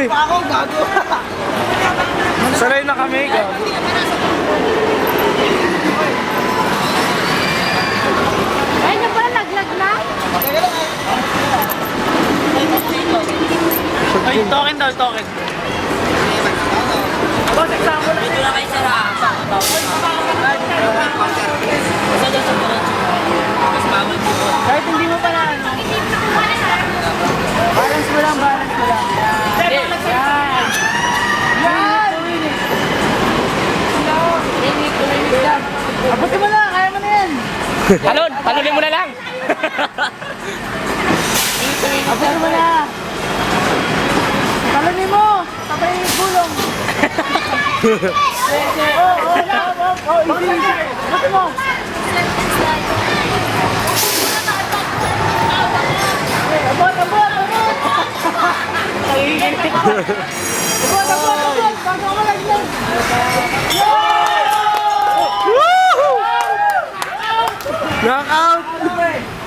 Uy, Pa ako, gago. sanay na kami. gago. Ay, na pala, laglag na. Ay, token daw, token. Boss, example na. Dito na kayo sir ha. Isa dyan sa diretso. Mas bawal dito. Kahit hindi mo pa na ano. Balance mo lang, balance mo lang. Yan. Yan. Yan. Tumingin, tumingin lang. Abutin mo na, kaya mo na yan. Talon! Talonin mo na lang! Abutin mo na. Talonin mo. Sabay yung gulong. Oh, oh, lang, oh, oh, easy, easy. Abutin mo. Abot, abot, abot. Abot, Knockout!